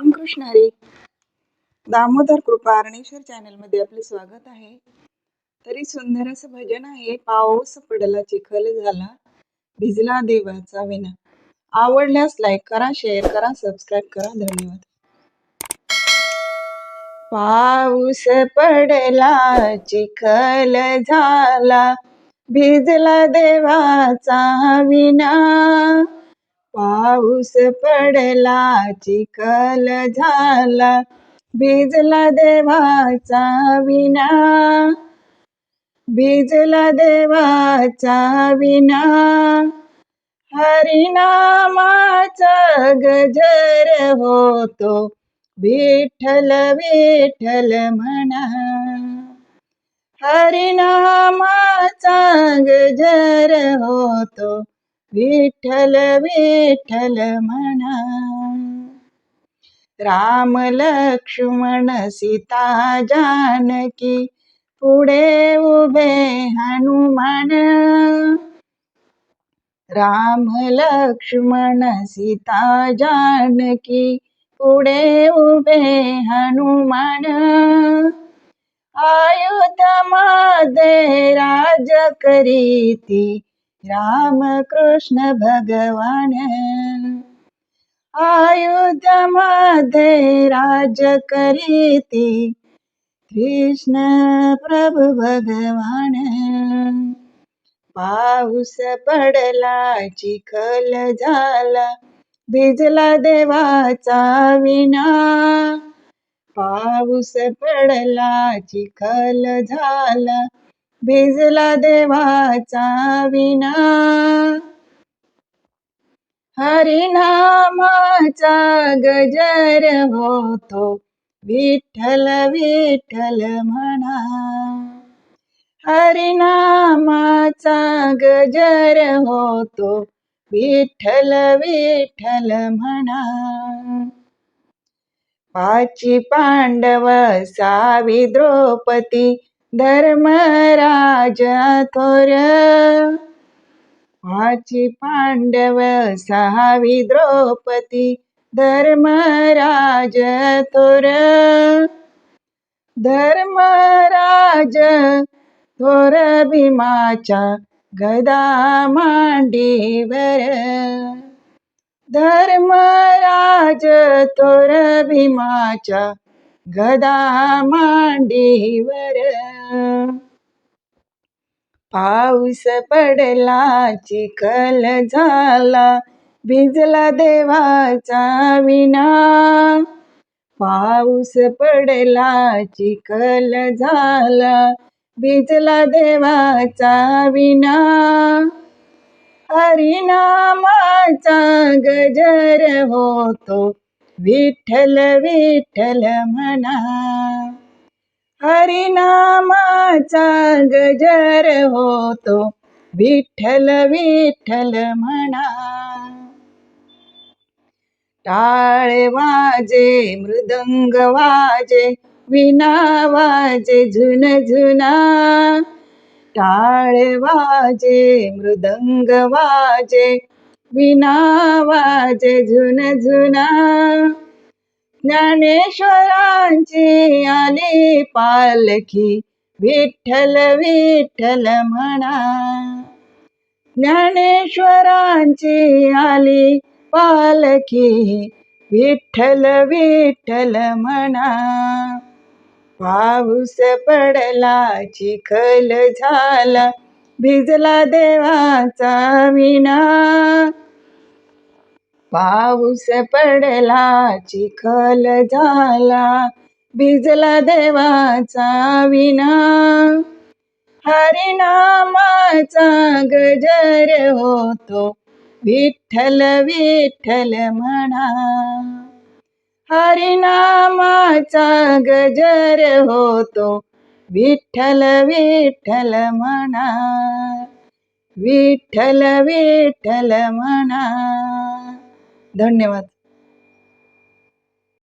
रामकृष्ण हरी. दामोदर कृपा अरणेश्वर चॅनलमध्ये आपले स्वागत आहे. तरी सुंदर असं भजन आहे पाऊस पडला चिखल झाला भिजला देवाचा विना आवडल्यास लाईक करा शेअर करा सबस्क्राईब करा. धन्यवाद. पाऊस पडला चिखल झाला भिजला देवाचा विना पाऊस पडला चिखल झाला. भिजला देवाचा विना भिजला देवाचा विना हरिनामाचा गजर होतो विठ्ठल विठ्ठल म्हणा. हरिनामाचा गजर होतो विठ्ठल विठ्ठल म्हणा. राम लक्ष्मण सीता जानकी पुढे उभे हनुमान. राम लक्ष्मण सीता जानकी पुढे उभे हनुमान. आयुध मादे राज करीती राम कृष्ण भगवान। आयुधमध्ये राज करीती कृष्ण प्रभु भगवान। पाऊस पडला चिखल झाला भिजला देवाचा विना पाऊस पडला चिखल झाला भिजला देवाचा विना हरिनामाचा गजर होतो विठ्ठल विठ्ठल म्हणा. हरिनामाचा गजर होतो विठ्ठल विठ्ठल म्हणा. पाची पांडव सावी द्रौपदी धर्मराज थोर. पाची पांडव सहावी द्रौपदी धर्मराज थोर. धर्मराज थोर भीमाच्या गदा मांडीवर धर्मराज थोर भीमाच्या गदा मांडीवर पाऊस पडला चिखल झाला भिजला देवाचा विना पाऊस पडला चिखल झाला भिजला देवाचा विना हरिनामाचा गजर होतो विठ्ठल विठ्ठल म्हणा. हरिनामाचा गजर होतो विठ्ठल विठ्ठल म्हणा. टाळ वाजे मृदंग वाजे विना वाजे झुन झुना. टाळ वाजे मृदंग वाजे विना वाजे झुन झुना ज्ञानेश्वरांची आली पालखी विठ्ठल विठ्ठल म्हणा. ज्ञानेश्वरांची आली पालखी विठ्ठल विठ्ठल म्हणा. पाऊस पडला चिखल झाला भिजला देवाचा विना पाऊस पडला चिखल झाला भिजला देवाचा विना हरिनामाचा गजर होतो विठ्ठल विठ्ठल म्हणा. हरिनामाचा गजर होतो विठ्ठल विठ्ठल म्हणा. विठ्ठल विठ्ठल म्हणा. धन्यवाद.